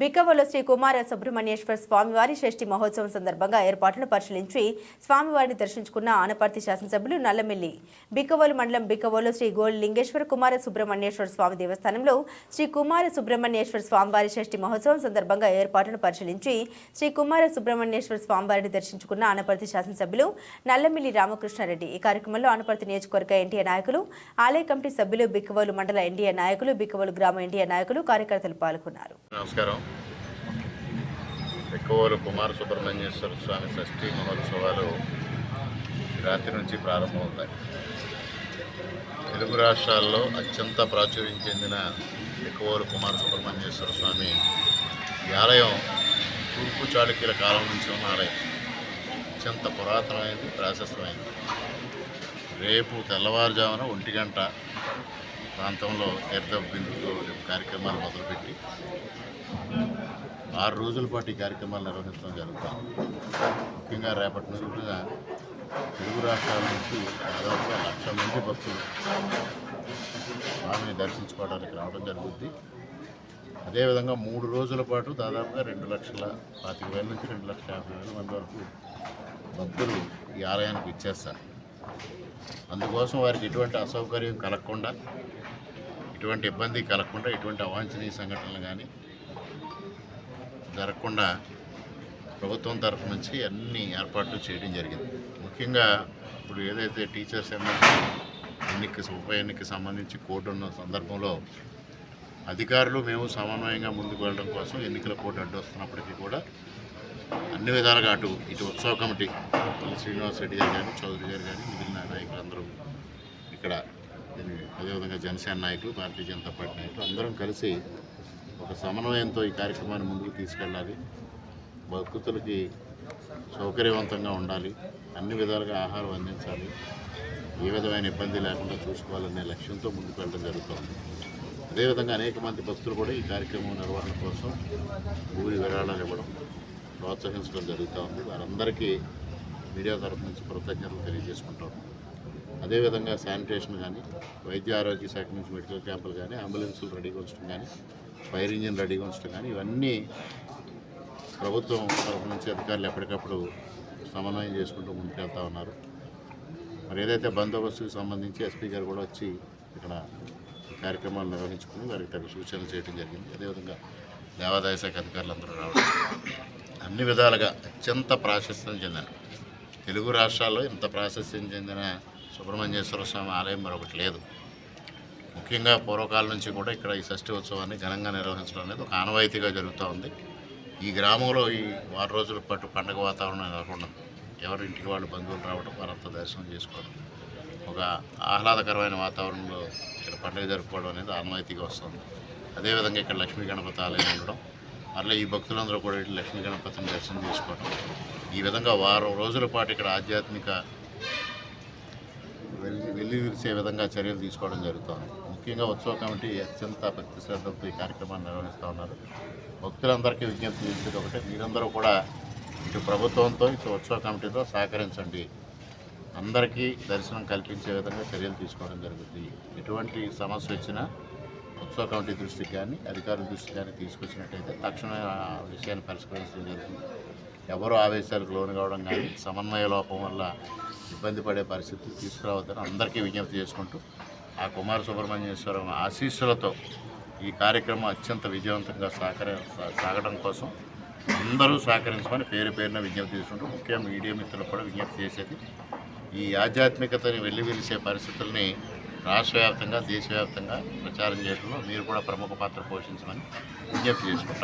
బిక్కవలో శ్రీ కుమార సుబ్రహ్మణ్యేశ్వర స్వామివారి షష్ఠి మహోత్సవం సందర్భంగా ఏర్పాట్లను పరిశీలించి స్వామివారిని దర్శించుకున్న ఆనపర్తి శాసనసభ్యులు నల్లమిల్లి. బిక్కవోలు మండలం బిక్కవోలు శ్రీ గోల్డ్ లింగేశ్వర కుమార సుబ్రహ్మణ్యేశ్వర స్వామి దేవస్థానంలో శ్రీ కుమార సుబ్రహ్మణ్యేశ్వర స్వామివారి షష్ఠి మహోత్సవం సందర్భంగా ఏర్పాట్లను పరిశీలించి శ్రీ కుమార సుబ్రహ్మణ్యేశ్వర స్వామివారిని దర్శించుకున్న ఆనపర్తి శాసనసభ్యులు నల్లమిల్లి రామకృష్ణారెడ్డి. ఈ కార్యక్రమంలో ఆనపర్తి నియోజకవర్గ ఎన్టీఏ నాయకులు ఆలయ కమిటీ సభ్యులు బిక్కవోలు మండల ఎన్డీఏ నాయకులు బిక్కవోలు గ్రామ ఎన్డీఏ నాయకులు కార్యకర్తలు పాల్గొన్నారు. నమస్కారం. ఎక్కువలు కుమార సుబ్రహ్మణ్యేశ్వర స్వామి షష్ఠీ మహోత్సవాలు రాత్రి నుంచి ప్రారంభమవుతాయి. తెలుగు రాష్ట్రాల్లో అత్యంత ప్రాచుర్యం చెందిన ఎక్కువలు కుమార సుబ్రహ్మణ్యేశ్వర స్వామి ఈ ఆలయం తూర్పు చాళుక్యుల కాలం నుంచి ఉన్న ఆలయం. అత్యంత పురాతనమైనది ప్రాశస్తమైనది. రేపు తెల్లవారుజామున ఒంటి గంట ప్రాంతంలో తీర్థ బిందుతో కార్యక్రమాలు మొదలుపెట్టి ఆరు రోజుల పాటు ఈ కార్యక్రమాలు నిర్వహించడం జరుగుతుంది ముఖ్యంగా రేపటి నుంచి కూడా తెలుగు రాష్ట్రాల నుంచి దాదాపుగా లక్ష మంది భక్తులు స్వామిని దర్శించుకోవడానికి రావడం జరుగుద్ది. అదేవిధంగా మూడు రోజుల పాటు దాదాపుగా రెండు లక్షల పాతిక వేల నుంచి రెండు లక్షల యాభై వేల మంది వరకు భక్తులు ఈ ఆలయానికి ఇచ్చేస్తారు అందుకోసం వారికి ఎటువంటి అసౌకర్యం కలగకుండా ఎటువంటి ఇబ్బంది కలగకుండా ఎటువంటి అవాంఛనీయ సంఘటనలు కానీ జరగకుండా ప్రభుత్వం తరఫు నుంచి అన్ని ఏర్పాట్లు చేయడం జరిగింది. ముఖ్యంగా ఇప్పుడు ఏదైతే టీచర్స్ ఎన్నిక ఉప ఎన్నికకి సంబంధించి కోర్టు ఉన్న సందర్భంలో అధికారులు మేము సమన్వయంగా ముందుకు వెళ్ళడం కోసం ఎన్నికల కోర్టు అడ్డు వస్తున్నప్పటికీ కూడా అన్ని విధాలుగా అటు ఇటు ఉత్సవ కమిటీ పల్లి శ్రీనివాస్ రెడ్డి గారు కానీ చౌదరి గారు కానీ మిగిలిన నాయకులందరూ ఇక్కడ అదేవిధంగా జనసేన నాయకులు భారతీయ జనతా పార్టీ నాయకులు అందరం కలిసి ఒక సమన్వయంతో ఈ కార్యక్రమాన్ని ముందుకు తీసుకెళ్ళాలి. భక్తులకి సౌకర్యవంతంగా ఉండాలి. అన్ని విధాలుగా ఆహారం అందించాలి. ఏ విధమైన ఇబ్బంది లేకుండా చూసుకోవాలనే లక్ష్యంతో ముందుకు వెళ్ళడం జరుగుతుంది. అదేవిధంగా అనేక మంది భక్తులు కూడా ఈ కార్యక్రమం నిర్వహణ కోసం ఊరి విరాళాలు ఇవ్వడం ప్రోత్సహించడం జరుగుతూ ఉంది. వారందరికీ మీడియా తరఫు నుంచి కృతజ్ఞతలు తెలియజేసుకుంటాం. అదేవిధంగా శానిటేషన్ కానీ వైద్య ఆరోగ్య శాఖ నుంచి మెడికల్ క్యాంపులు కానీ అంబులెన్సులు రెడీగా ఉంచడం కానీ ఫైర్ ఇంజిన్ రెడీగా ఉంచడం కానీ ఇవన్నీ ప్రభుత్వం తరఫు నుంచి అధికారులు ఎప్పటికప్పుడు సమన్వయం చేసుకుంటూ ముందుకెళ్తా ఉన్నారు. మరి ఏదైతే బందోబస్తుకు సంబంధించి ఎస్పీ గారు కూడా వచ్చి ఇక్కడ కార్యక్రమాలు నిర్వహించుకుని వారికి తగ్గ సూచనలు చేయడం జరిగింది. అదేవిధంగా దేవాదాయ శాఖ అధికారులందరూ రావడం. అన్ని విధాలుగా అత్యంత ప్రాశస్త్యం చెందిన తెలుగు రాష్ట్రాల్లో ఇంత ప్రాశస్త్యం చెందిన సుబ్రహ్మణ్యేశ్వర స్వామి ఆలయం మరొకటి లేదు. ముఖ్యంగా పూర్వకాలం నుంచి కూడా ఇక్కడ ఈ షష్ఠి ఉత్సవాన్ని ఘనంగా నిర్వహించడం అనేది ఒక ఆనవాయితీగా జరుగుతూ ఉంది. ఈ గ్రామంలో ఈ వారం రోజుల పాటు పండగ వాతావరణం నెలకొండదు ఎవరి ఇంటికి వాళ్ళు బంధువులు రావడం వారంతా దర్శనం చేసుకోవడం ఒక ఆహ్లాదకరమైన వాతావరణంలో ఇక్కడ పండుగ జరుపుకోవడం అనేది ఆనవాయితీగా వస్తుంది. అదేవిధంగా ఇక్కడ లక్ష్మీ గణపతి ఆలయం ఉండడం మరలా ఈ భక్తులందరూ కూడా ఇటు లక్ష్మీ గణపతిని దర్శనం చేసుకోవడం ఈ విధంగా వారం రోజుల పాటు ఇక్కడ ఆధ్యాత్మిక వెళ్ళి వెళ్ళి విరిసే విధంగా చర్యలు తీసుకోవడం జరుగుతుంది. ముఖ్యంగా ఉత్సవ కమిటీ అత్యంత భక్తి శ్రద్ధలతో ఈ కార్యక్రమాన్ని నిర్వహిస్తూ ఉన్నారు. భక్తులందరికీ విజ్ఞప్తి చేసేది ఒకటే మీరందరూ కూడా ఇటు ప్రభుత్వంతో ఇటు ఉత్సవ కమిటీతో సహకరించండి. అందరికీ దర్శనం కల్పించే విధంగా చర్యలు తీసుకోవడం జరుగుతుంది. ఎటువంటి సమస్య వచ్చినా ఉత్సవ కమిటీ దృష్టికి కానీ అధికారుల దృష్టికి కానీ తీసుకొచ్చినట్టయితే తక్షణమే ఆ విషయాన్ని పరిష్కరించడం జరుగుతుంది ఎవరు ఆవేశాలకు లోను కావడం కానీ సమన్వయ లోపం వల్ల ఇబ్బంది పడే పరిస్థితి తీసుకురావద్దని అందరికీ విజ్ఞప్తి చేసుకుంటూ ఆ కుమార సుబ్రహ్మణ్యేశ్వరం ఆశీస్సులతో ఈ కార్యక్రమం అత్యంత విజయవంతంగా సహకర సాగడం కోసం అందరూ సహకరించమని పేరు పేరున విజ్ఞప్తి చేసుకుంటూ ముఖ్యంగా మీడియా మిత్రులకు కూడా విజ్ఞప్తి చేసేది ఈ ఆధ్యాత్మికతని వెళ్ళి పరిస్థితుల్ని రాష్ట్ర వ్యాప్తంగా దేశవ్యాప్తంగా ప్రచారం చేయడంలో మీరు కూడా ప్రముఖ పాత్ర పోషించమని విజ్ఞప్తి చేసుకుంటాం.